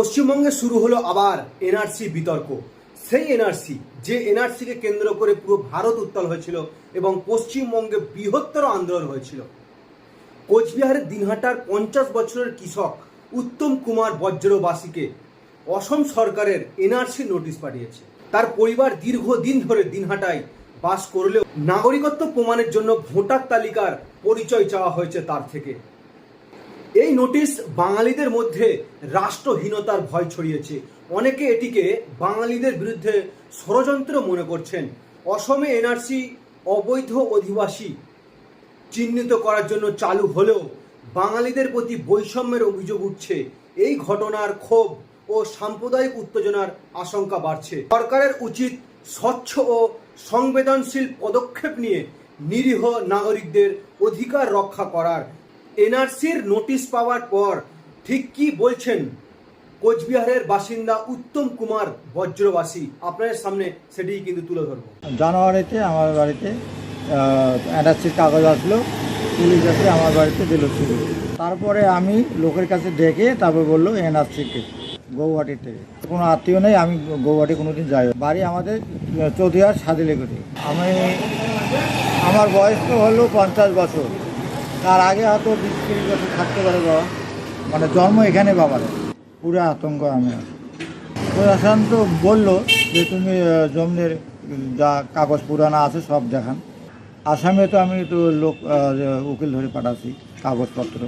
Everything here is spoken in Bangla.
পশ্চিমবঙ্গে শুরু হলো আবার এনআরসি বিতর্ক। সেই এনআরসি যে এনআরসিকে কেন্দ্র করে পুরো ভারত উত্তাল হয়েছিল এবং পশ্চিমবঙ্গে বৃহত্তর আন্দোলন হয়েছিল। কোচবিহারের দিনহাটার পঞ্চাশ বছরের কৃষক উত্তম কুমার বজ্রবাসীকে অসম সরকারের এনআরসি নোটিশ পাঠিয়েছে। তার পরিবার দীর্ঘদিন ধরে দিনহাটায় বাস করলেও নাগরিকত্ব প্রমাণের জন্য ভোটার তালিকার পরিচয় চাওয়া হয়েছে তার থেকে। এই নোটিশ বাঙালিদের মধ্যে রাষ্ট্রহীনতার ভয় ছড়িয়েছে। অনেকে এটিকে বাঙালিদের বিরুদ্ধে ষড়যন্ত্র মনে করছেন। অসমে এনআরসি অবৈধ অধিবাসী চিহ্নিত করার জন্য চালু হলেও বাঙালিদের প্রতি বৈষম্যের অভিযোগ উঠছে। এই ঘটনার ক্ষোভ ও সাম্প্রদায়িক উত্তেজনার আশঙ্কা বাড়ছে। সরকারের উচিত স্বচ্ছ ও সংবেদনশীল পদক্ষেপ নিয়ে নিরীহ নাগরিকদের অধিকার রক্ষা করার এনআরসির নোটিশ পাওয়ার পর ঠিক কি বলছেন কোচবিহারের বাসিন্দা উত্তম কুমার বজ্রবাসী? আপনাদের সামনে সেটি কিন্তু তুলে ধরবো। জানুয়ারিতে আমার বাড়িতে অ্যাটাচির কাগজ আসলো, পুলিশ এসে আমার বাড়িতে দিল ছিল তারপরে আমি লোকের কাছে ডেকে তারপর বলল এনআরসিকে গৌহাটির থেকে কোনো আত্মীয় নেই, আমি গৌহাটি কোনো দিন যাই বাড়ি আমাদের চৌধুরীহাট সাদিলেগুড়ি আমি, আমার বয়স তো হলো পঞ্চাশ বছর। তার আগে হয়তো বিশ বছর থাকতে পারে বাবা। মানে জন্ম এখানে বাবার। পুরো আতঙ্ক আমি। প্রশাসন তো বলল যে তুমি জমির যা কাগজ পুরানো আছে সব দেখান। আসামে তো আমি তো লোক উকিল ধরে পাঠাচ্ছি, কাগজপত্র।